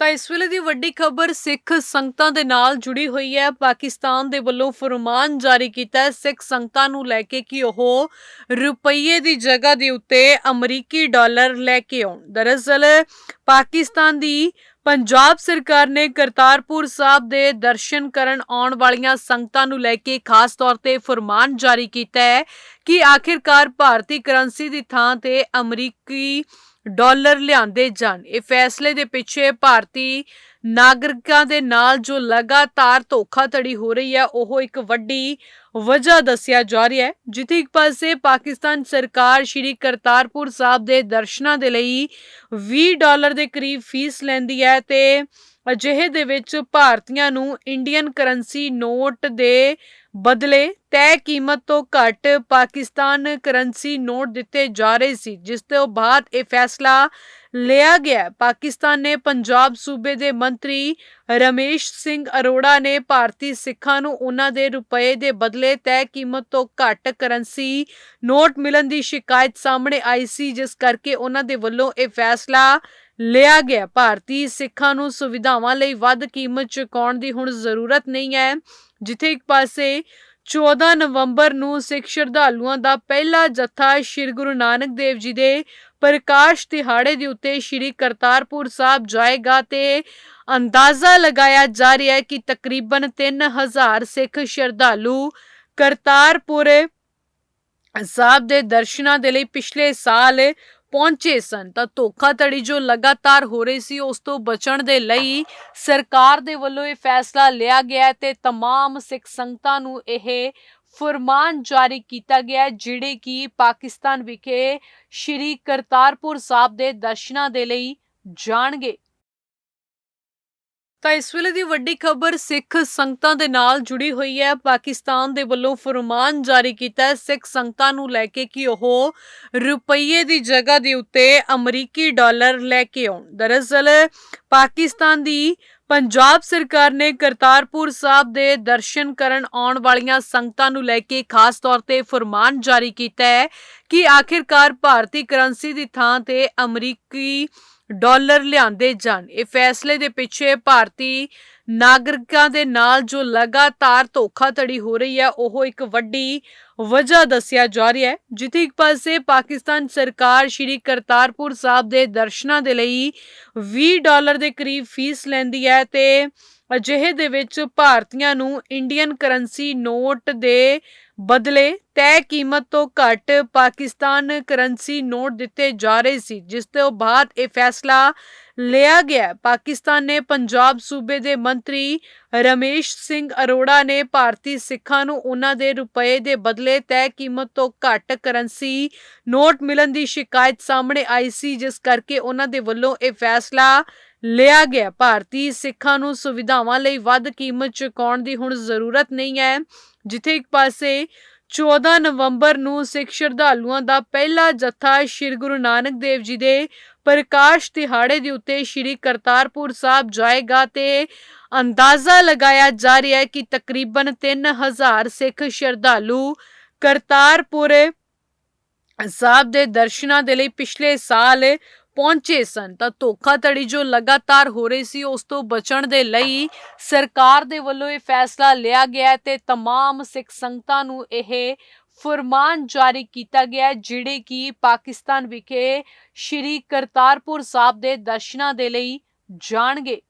ਤਾਂ ਇਸ ਵੇਲੇ ਦੀ ਵੱਡੀ ਖਬਰ ਸਿੱਖ ਸੰਗਤਾਂ ਦੇ ਨਾਲ ਜੁੜੀ ਹੋਈ ਹੈ। ਪਾਕਿਸਤਾਨ ਦੇ ਵੱਲੋਂ ਫਰਮਾਨ ਜਾਰੀ ਕੀਤਾ ਹੈ ਸਿੱਖ ਸੰਗਤਾਂ ਨੂੰ ਲੈ ਕੇ ਕਿ ਉਹ ਰੁਪਈਏ ਦੀ ਜਗ੍ਹਾ ਦੇ ਉੱਤੇ ਅਮਰੀਕੀ ਡਾਲਰ ਲੈ ਕੇ ਆਉਣ। ਦਰਅਸਲ ਪਾਕਿਸਤਾਨ ਦੀ ਪੰਜਾਬ ਸਰਕਾਰ ਨੇ ਕਰਤਾਰਪੁਰ ਸਾਹਿਬ ਦੇ ਦਰਸ਼ਨ ਕਰਨ ਆਉਣ ਵਾਲੀਆਂ ਸੰਗਤਾਂ ਨੂੰ ਲੈ ਕੇ ਖਾਸ ਤੌਰ ਤੇ ਫਰਮਾਨ ਜਾਰੀ ਕੀਤਾ ਹੈ ਕਿ ਆਖਿਰਕਾਰ ਭਾਰਤੀ ਕਰੰਸੀ ਦੀ ਥਾਂ ਤੇ ਅਮਰੀਕੀ ਡਾਲਰ ਲਿਆਂਦੇ ਜਾਣ। ਇਹ ਫੈਸਲੇ ਦੇ ਪਿੱਛੇ ਭਾਰਤੀ ਨਾਗਰਿਕਾਂ ਦੇ ਨਾਲ ਜੋ ਲਗਾਤਾਰ ਧੋਖਾਧੜੀ ਹੋ ਰਹੀ ਹੈ, ਉਹ ਇੱਕ ਵੱਡੀ ਵਜ੍ਹਾ ਦੱਸਿਆ ਜਾ ਰਿਹਾ ਹੈ, ਜਿੱਥੇ ਇੱਕ ਪਾਸੇ ਪਾਕਿਸਤਾਨ ਸਰਕਾਰ ਸ਼੍ਰੀ ਕਰਤਾਰਪੁਰ ਸਾਹਿਬ ਦੇ ਦਰਸ਼ਨਾਂ ਦੇ ਲਈ 20 ਡਾਲਰ ਦੇ ਕਰੀਬ ਫੀਸ ਲੈਂਦੀ ਹੈ ਤੇ ਅਜਿਹੇ ਦੇ ਵਿੱਚ ਭਾਰਤੀਆਂ ਨੂੰ ਇੰਡੀਅਨ ਕਰੰਸੀ ਨੋਟ ਦੇ ਬਦਲੇ ਤੈਅ ਕੀਮਤ ਤੋਂ ਘੱਟ ਪਾਕਿਸਤਾਨ ਕਰੰਸੀ ਨੋਟ ਦਿੱਤੇ ਜਾ ਰਹੇ ਸੀ, ਜਿਸ ਤੋਂ ਬਾਅਦ ਇਹ ਫੈਸਲਾ ਲਿਆ ਗਿਆ ਪਾਕਿਸਤਾਨ ਨੇ ਪੰਜਾਬ ਸੂਬੇ ਦੇ ਮੰਤਰੀ ਰਮੇਸ਼ ਸਿੰਘ ਅਰੋੜਾ ਨੇ ਭਾਰਤੀ ਸਿੱਖਾਂ ਨੂੰ ਉਹਨਾਂ ਦੇ ਰੁਪਏ ਦੇ ਬਦਲੇ ਤੈਅ ਕੀਮਤ ਤੋਂ ਘੱਟ ਕਰੰਸੀ ਨੋਟ ਮਿਲਣ ਦੀ ਸ਼ਿਕਾਇਤ ਸਾਹਮਣੇ ਆਈ ਸੀ, ਜਿਸ ਕਰਕੇ ਉਹਨਾਂ ਦੇ ਵੱਲੋਂ ਇਹ ਫੈਸਲਾ ਲਿਆ ਗਿਆ। ਭਾਰਤੀ ਸਿੱਖਾਂ ਨੂੰ ਸੁਵਿਧਾਵਾਂ ਲਈ ਵੱਧ ਕੀਮਤ ਚੁਕਾਉਣ ਦੀ ਹੁਣ ਜ਼ਰੂਰਤ ਨਹੀਂ ਹੈ। ਜਿੱਥੇ ਇੱਕ ਪਾਸੇ 14 ਨਵੰਬਰ ਨੂੰ ਸਿੱਖ ਸ਼ਰਧਾਲੂਆਂ ਦਾ ਪਹਿਲਾ ਜੱਥਾ ਸ੍ਰੀ ਗੁਰੂ ਨਾਨਕ ਦੇਵ ਜੀ ਦੇ ਪ੍ਰਕਾਸ਼ ਦਿਹਾੜੇ ਦੇ ਉੱਤੇ ਸ੍ਰੀ ਕਰਤਾਰਪੁਰ ਸਾਹਿਬ ਜਾਏਗਾ ਤੇ ਅੰਦਾਜ਼ਾ ਲਗਾਇਆ ਜਾ ਰਿਹਾ ਹੈ ਕਿ ਤਕਰੀਬਨ 3000 ਸਿੱਖ ਸ਼ਰਧਾਲੂ ਕਰਤਾਰਪੁਰ ਸਾਹਿਬ ਦੇ ਦਰਸ਼ਨਾਂ ਦੇ ਲਈ ਪਿਛਲੇ ਸਾਲ ਪਹੁੰਚੇ ਸਨ ਤਾਂ ਧੋਖਾਧੜੀ ਜੋ ਲਗਾਤਾਰ ਹੋ ਰਹੀ ਸੀ ਉਸ ਤੋਂ ਬਚਣ ਦੇ ਲਈ ਸਰਕਾਰ ਦੇ ਵੱਲੋਂ ਇਹ ਫੈਸਲਾ ਲਿਆ ਗਿਆ ਹੈ ਤੇ तमाम ਸਿੱਖ ਸੰਗਤਾਂ ਨੂੰ ਇਹ ਫਰਮਾਨ ਜਾਰੀ ਕੀਤਾ ਗਿਆ ਹੈ, ਜਿਹੜੇ ਕਿ ਪਾਕਿਸਤਾਨ ਵਿਖੇ ਸ਼੍ਰੀ ਕਰਤਾਰਪੁਰ ਸਾਹਿਬ ਦੇ ਦਰਸ਼ਨਾਂ ਦੇ ਲਈ ਜਾਣਗੇ। ਤਾਂ ਇਸ ਵੇਲੇ ਦੀ ਵੱਡੀ ਖਬਰ ਸਿੱਖ ਸੰਗਤਾਂ ਦੇ ਨਾਲ ਜੁੜੀ ਹੋਈ ਹੈ। ਪਾਕਿਸਤਾਨ ਦੇ ਵੱਲੋਂ ਫਰਮਾਨ ਜਾਰੀ ਕੀਤਾ ਹੈ ਸਿੱਖ ਸੰਗਤਾਂ ਨੂੰ ਲੈ ਕੇ ਕਿ ਉਹ ਰੁਪਈਏ ਦੀ ਜਗ੍ਹਾ ਦੇ ਉੱਤੇ ਅਮਰੀਕੀ ਡਾਲਰ ਲੈ ਕੇ ਆਉਣ। ਦਰਅਸਲ ਪਾਕਿਸਤਾਨ ਦੀ ਪੰਜਾਬ ਸਰਕਾਰ ਨੇ ਕਰਤਾਰਪੁਰ ਸਾਹਿਬ ਦੇ ਦਰਸ਼ਨ ਕਰਨ ਆਉਣ ਵਾਲੀਆਂ ਸੰਗਤਾਂ ਨੂੰ ਲੈ ਕੇ ਖਾਸ ਤੌਰ ਤੇ ਫਰਮਾਨ ਜਾਰੀ ਕੀਤਾ ਹੈ ਕਿ ਆਖਿਰਕਾਰ ਭਾਰਤੀ ਕਰੰਸੀ ਦੀ ਥਾਂ ਤੇ ਅਮਰੀਕੀ ਡਾਲਰ ਲਿਆਂਦੇ ਜਾਣ। ਇਹ ਫੈਸਲੇ ਦੇ ਪਿੱਛੇ ਭਾਰਤੀ ਨਾਗਰਿਕਾਂ ਦੇ ਨਾਲ ਜੋ ਲਗਾਤਾਰ ਧੋਖਾਧੜੀ ਹੋ ਰਹੀ ਹੈ, ਉਹ ਇੱਕ ਵੱਡੀ ਵਜ੍ਹਾ ਦੱਸਿਆ ਜਾ ਰਿਹਾ ਹੈ। ਜਿੱਥੇ ਇੱਕ ਪਾਸੇ ਪਾਕਿਸਤਾਨ ਸਰਕਾਰ ਸ਼੍ਰੀ ਕਰਤਾਰਪੁਰ ਸਾਹਿਬ ਦੇ ਦਰਸ਼ਨਾਂ ਦੇ ਲਈ 20 ਡਾਲਰ ਦੇ ਕਰੀਬ ਫੀਸ ਲੈਂਦੀ ਹੈ ਤੇ ਅਜਿਹੇ ਦੇ ਵਿੱਚ ਭਾਰਤੀਆਂ ਨੂੰ ਇੰਡੀਅਨ ਕਰੰਸੀ ਨੋਟ ਦੇ ਬਦਲੇ ਤੈਅ ਕੀਮਤ ਤੋਂ ਘੱਟ ਪਾਕਿਸਤਾਨ ਕਰੰਸੀ ਨੋਟ ਦਿੱਤੇ ਜਾ ਰਹੇ ਸੀ, ਜਿਸ ਤੋਂ ਬਾਅਦ ਇਹ ਫੈਸਲਾ ਲਿਆ ਗਿਆ। ਪਾਕਿਸਤਾਨ ਨੇ ਪੰਜਾਬ ਸੂਬੇ ਦੇ ਮੰਤਰੀ ਰਮੇਸ਼ ਸਿੰਘ ਅਰੋੜਾ ਨੇ ਭਾਰਤੀ ਸਿੱਖਾਂ ਨੂੰ ਉਹਨਾਂ ਦੇ ਰੁਪਏ ਦੇ ਬਦਲੇ ਤੈਅ ਕੀਮਤ ਤੋਂ ਘੱਟ ਕਰੰਸੀ ਨੋਟ ਮਿਲਣ ਦੀ ਸ਼ਿਕਾਇਤ ਸਾਹਮਣੇ ਆਈ ਸੀ, ਜਿਸ ਕਰਕੇ ਉਹਨਾਂ ਦੇ ਵੱਲੋਂ ਇਹ ਫੈਸਲਾ ਲਿਆ ਗਿਆ। ਭਾਰਤੀ ਸਿੱਖਾਂ ਨੂੰ ਸੁਵਿਧਾਵਾਂ ਲਈ ਵੱਧ ਕੀਮਤ ਚੁਕਾਉਣ ਦੀ ਹੁਣ ਜ਼ਰੂਰਤ ਨਹੀਂ ਹੈ, ਜਿੱਥੇ ਇੱਕ ਪਾਸੇ 14 ਨਵੰਬਰ ਨੂੰ ਸਿੱਖ ਸ਼ਰਧਾਲੂਆਂ ਦਾ ਪਹਿਲਾ ਜੱਥਾ ਸ੍ਰੀ ਗੁਰੂ ਨਾਨਕ ਦੇਵ ਜੀ ਦੇ ਪ੍ਰਕਾਸ਼ ਦਿਹਾੜੇ ਦੇ ਉੱਤੇ ਸ੍ਰੀ ਕਰਤਾਰਪੁਰ ਸਾਹਿਬ ਜਾਏਗਾ ਤੇ ਅੰਦਾਜ਼ਾ ਲਗਾਇਆ ਜਾ ਰਿਹਾ ਹੈ ਕਿ ਤਕਰੀਬਨ 3000 ਸਿੱਖ ਸ਼ਰਧਾਲੂ ਕਰਤਾਰਪੁਰ ਸਾਹਿਬ ਦੇ ਦਰਸ਼ਨਾਂ ਦੇ ਲਈ ਪਿਛਲੇ ਸਾਲ ਪਹੁੰਚੇ ਸਨ ਤਾਂ ਧੋਖਾਧੜੀ ਜੋ ਲਗਾਤਾਰ ਹੋ ਰਹੀ ਸੀ ਉਸ ਤੋਂ ਬਚਣ ਦੇ ਲਈ ਸਰਕਾਰ ਦੇ ਵੱਲੋਂ ਇਹ ਫੈਸਲਾ ਲਿਆ ਗਿਆ ਹੈ ਤੇ तमाम ਸਿੱਖ ਸੰਗਤਾਂ ਨੂੰ ਇਹ ਫਰਮਾਨ ਜਾਰੀ ਕੀਤਾ ਗਿਆ ਹੈ ਜਿਹੜੇ ਕਿ ਪਾਕਿਸਤਾਨ ਵਿਖੇ ਸ਼੍ਰੀ ਕਰਤਾਰਪੁਰ ਸਾਹਿਬ ਦੇ ਦਰਸ਼ਨਾਂ ਦੇ ਲਈ ਜਾਣਗੇ